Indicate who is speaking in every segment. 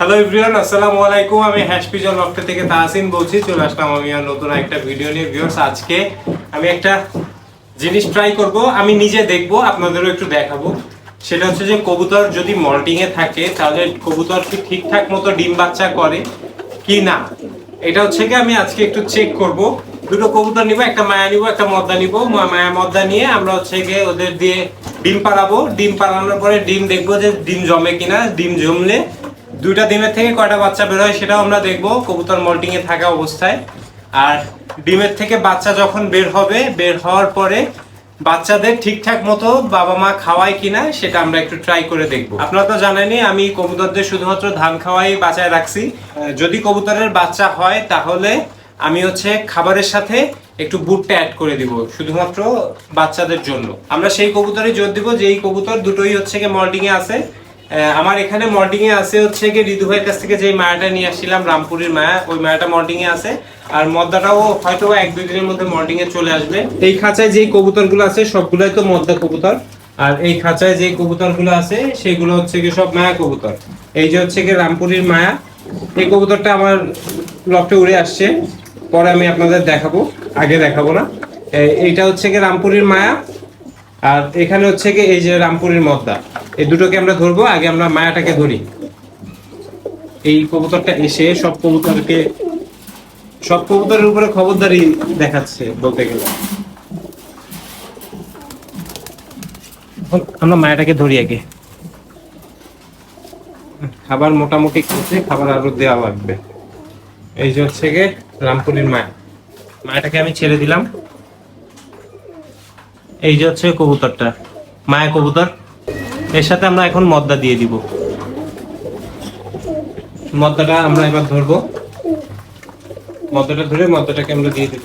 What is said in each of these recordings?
Speaker 1: Hello everyone আসসালামু আলাইকুম। আমি হ্যাশপিজল লফটে থেকে তাহসিন বলছি। চলে আসলাম আমি আর নতুন একটা ভিডিও নিয়ে। ভিউয়ার্স আজকে আমি একটা জিনিস ট্রাই করব। আমি নিজে দেখব, আপনাদেরও একটু দেখাবো। সেটা হচ্ছে যে কবুতর যদি মল্টিং এ থাকে, তাহলে কবুতর কি ঠিকঠাক মতো ডিম বাচ্চা করে কি না? এটা হচ্ছে কি আমি আজকে একটু চেক করব। দুটো কবুতর নিব, একটা মায়া নিব, একটা মদ্দা নিব। মায়া মদ্দা নিয়ে আমরা হচ্ছে গিয়ে ওদের দিয়ে ডিম পাড়াবো। ডিম পাড়ানোর পরে ডিম দেখব যে ডিম জমে কিনা, ডিম জমলে দুইটা ডিমের থেকে কয়টা বাচ্চা বের হয় সেটাও আমরা দেখব। কবুতর মল্টিং এ থাকা অবস্থায়। আর ডিমের থেকে বাচ্চা যখন বের হবে, বের হওয়ার পরে বাচ্চাদের ঠিকঠাক মতো বাবা মা খাওয়ায় কিনা সেটা আমরা একটু ট্রাই করে দেখব। আপনারা তো জানেনই, আমি কবুতরদের শুধুমাত্র ধান খাওয়াই বাঁচায় রাখছি। যদি কবুতরের বাচ্চা হয়, তাহলে আমি হচ্ছে খাবারের সাথে একটু বুটটা অ্যাড করে দিব, শুধুমাত্র বাচ্চাদের জন্য। আমরা সেই কবুতরে জোর দিব যে এই কবুতর দুটোই হচ্ছে গিয়ে মল্টিং এ আছে। আমার এখানে মল্টিং এ আছে হচ্ছে গিয়ে ঋতু ভাইয়ের কাছ থেকে যে মায়াটা নিয়ে আসছিলাম, রামপুরের মায়া, ওই মায়াটা মল্টিং এ আছে। আর মদ্দাটাও হয়তো এক দুই দিনের মধ্যে মল্টিং এ চলে আসবে। এই খাঁচায় যেই কবুতরগুলো আছে, সবগুলোই তো মদ্দা কবুতর। আর এই খাঁচায় যে কবুতরগুলো আছে, সেগুলো হচ্ছে কি সব মায়া কবুতর। এই যে হচ্ছে গিয়ে রামপুরের মায়া, এই কবুতরটা আমার লফটে উড়ে আসছে। পরে আমি আপনাদের দেখাবো, আগে দেখাবো না। এইটা হচ্ছে কি রামপুরের মায়া, আর এখানে হচ্ছে কি এই যে রামপুরের মদ্দা। এই দুটোকে আমরা ধরবো, আগে আমরা মায়াটাকে ধরি। এই কবুতরটা এসে সব কবুতরকে, সব কবুতরের উপরে খবরদারি দেখাচ্ছে বলতে গেলে। আমরা মায়াটাকে ধরি আগে। খাবার মোটামুটি খেতে খাবার আরও দেওয়া লাগবে। এই যে হচ্ছে গিয়ে রামপুরের মায়া। মায়াটাকে আমি ছেড়ে দিলাম। এই যে হচ্ছে কবুতরটা, মায়া কবুতর। এর সাথে আমরা এখন মদ্দা দিয়ে দিব। মদ্দাটা আমরা এবার ধরবো। মদ্দাটা ধরে মদ্দাটাকে আমরা দিয়ে দিব।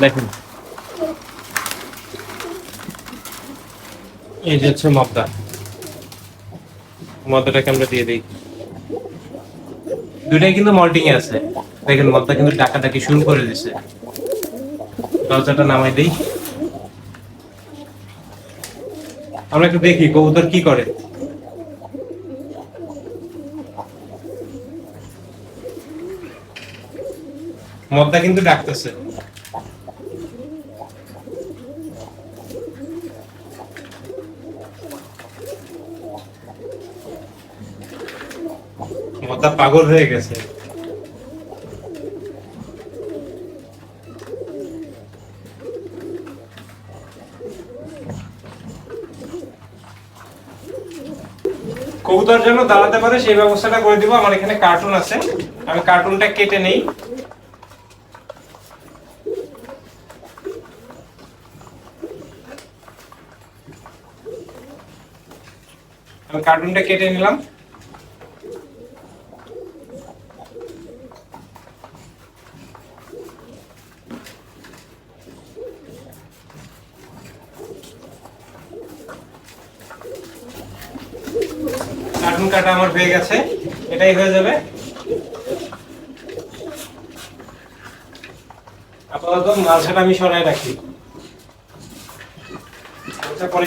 Speaker 1: দেখুন। এই যে হচ্ছে মদ্দা। মদ্দাটাকে আমরা দিয়ে দিই। দুটাই কিন্তু মল্টিং এ আছে। দেখেন, মদ্দা কিন্তু ডাকাডাকি শুরু করে দিছে। দরজাটা নামাই দেই। আমরা একটু দেখি কবুতর কি করে। মদ্দা কিন্তু ডাকতেছে। মদ্দা পাগল হয়ে গেছে। কবুতর জন্য দাঁড়াতে পারে, সেই ব্যবস্থাটা করে দিব। আমার এখানে কার্টুন আছে। আমি কার্টুনটা কেটে নেই। আমি কার্টুনটা কেটে নিলাম। কার্টুন কাটা আমার হয়ে গেছে, এটাই হয়ে যাবে। আপাতত মালসাটা আমি সরাই রাখি।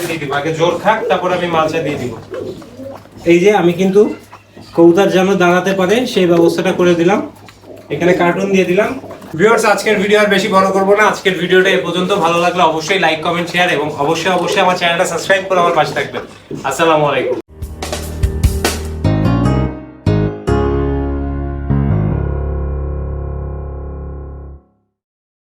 Speaker 1: দিয়ে দিব, আগে জোর খাক তারপর আমি মালসা দিয়ে দিব। এই যে আমি কিন্তু কবুতর যেন দাঁড়াতে পারে, সেই ব্যবস্থাটা করে দিলাম। এখানে কার্টুন দিয়ে দিলাম। ভিউয়ার্স আজকের ভিডিও আর বেশি বড় করব না। আজকের ভিডিওটা এ পর্যন্ত ভালো লাগলে অবশ্যই লাইক কমেন্ট শেয়ার এবং অবশ্যই অবশ্যই আমার চ্যানেলটা সাবস্ক্রাইব করে আমার পাশে থাকবেন। আসসালামু আলাইকুম।